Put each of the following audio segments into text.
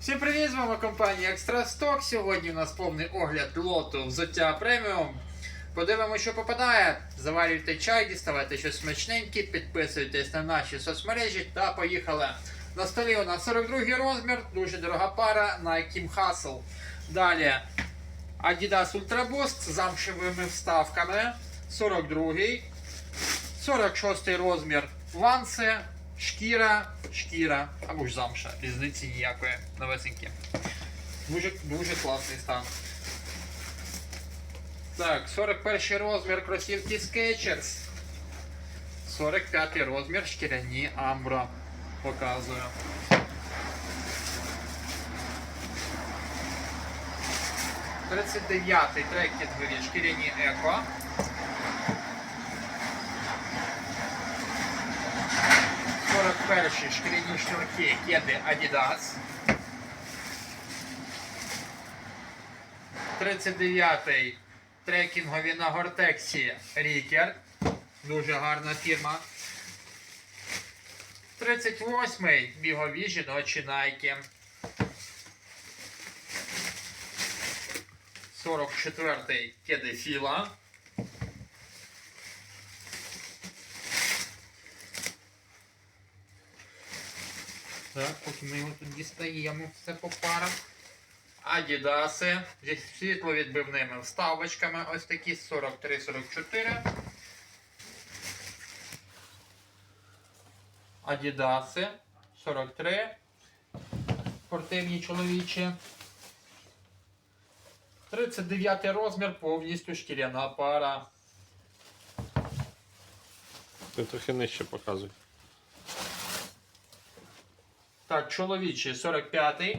Всім привіт, з вами компанія Stock. Сьогодні у нас повний огляд лоту взуття преміум. Подивимося, що попадає. Заварюйте чай, діставайте щось смачненьке, підписуйтесь на наші соцмережі та поїхали. На столі у нас 42 розмір, дуже дорога пара Nike Team Hustle. Далі Adidas Ultra Boost з замшевими вставками. 42 46 розмір ланси, шкіра, шкіра або ж замша. Різниці ніякої новесенькі. Дуже, дуже класний стан. Так, 41 розмір кросівки Skechers. 45 розмір шкіряні Ambro. Показую. Тридцять дев'ятий трекінгові шкіряні Еко. 41 шкіряні шнурки кеди Adidas. 39-й трекінгові на Гортексі Рікер. Дуже гарна фірма. 38-й бігові жіночі Nike. 44-й кеди Філа. Так, поки ми його тут дістаємо все по парах. Адідаси зі світловідбивними вставочками. Ось такі 43-44. Адідаси 43. Спортивні чоловічі. 39 розмір, повністю шкіряна пара. Ти трохи нижче показуй. Так, чоловічий 45-й.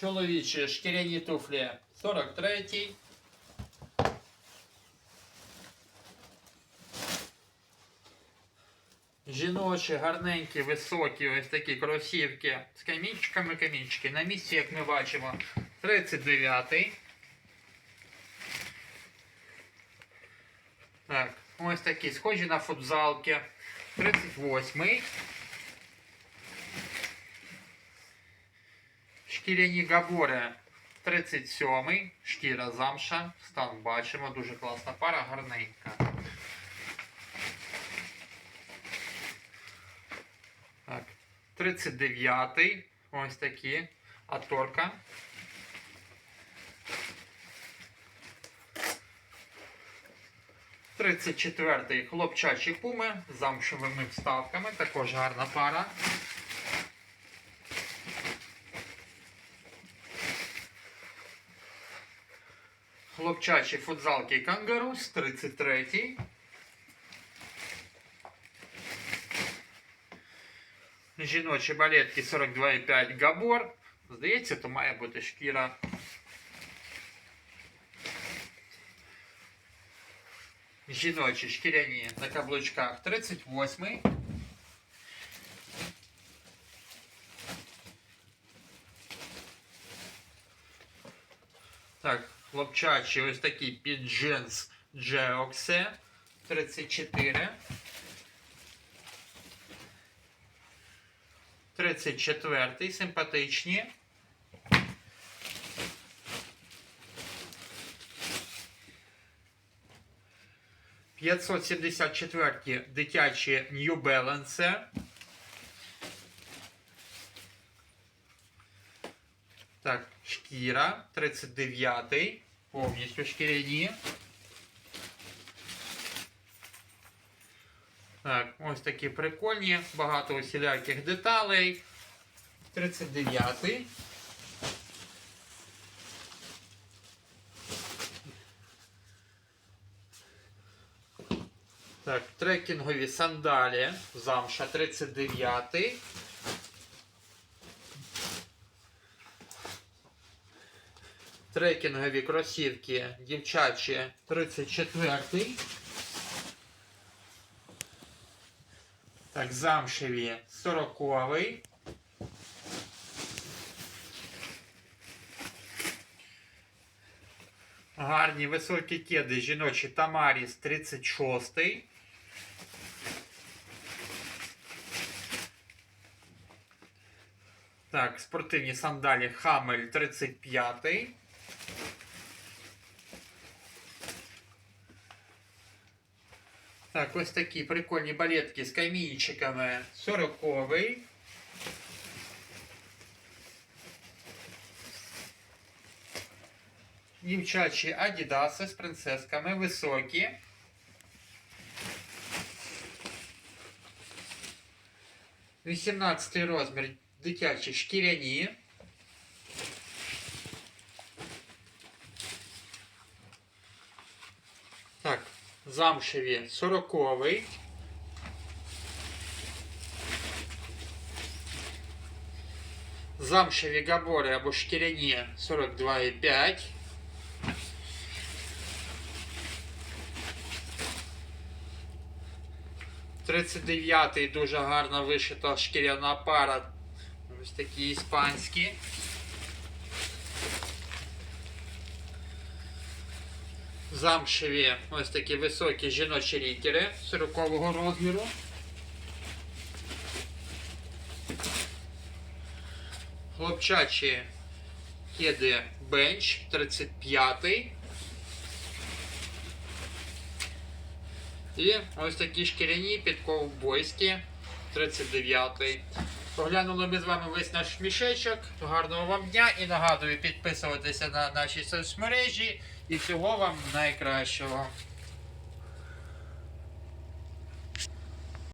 Чоловічі шкіряні туфлі 43-й. Жіночі, гарненькі, високі, ось такі кросівки з камінчиками камінчики. На місці, як ми бачимо, 39-й. Так, ось такі, схожі на футзалки. 38-й. Шкіряні габори. 37-й. Шкіра замша. Стан бачимо. Дуже класна пара, гарненька. Так. 39-й. Ось такі. Аторка. Тридцять четвертий хлопчачі пуми з замшевими вставками. Також гарна пара. Хлопчачі футзалки Кангарус 33-й. Жіночі балетки 42,5 Габор. Здається, то має бути шкіра. Жіночі шкіряні на каблучках 38. Так, хлопчачі ось такі під джинс Джеоксе 34. 34 симпатичні. П'ятсот сімдесят четверті дитячі New Balance. Так, шкіра, 39-й, повністю шкіряні. Так, ось такі прикольні, багато усіляких деталей. 39-й. Так, трекінгові сандалі, замша 39-й. Трекінгові кросівки дівчачі 34-й. Так, замшеві 40-й. Гарні високі кеди жіночі Тамаріс 36. Так, спортивні сандалі Хамель 35. Так, ось такі прикольні балетки з камінчиками 40. Дівчачі адідаси з принцесками високі. Вісімнадцятий розмір дитячі шкіряні. Так, замшеві сороковий. Замшеві габори або шкіряні 42,5. Тридцять дев'ятий дуже гарно вишита шкіряна пара. Ось такі іспанські. Замшеві ось такі високі жіночі літери 40-го розміру. Хлопчачі кеди бенч 35-й. І ось такі шкіряні підковбойські 39-й. Поглянули ми з вами весь наш мішечок. Гарного вам дня і нагадую підписуватися на наші соцмережі. І всього вам найкращого.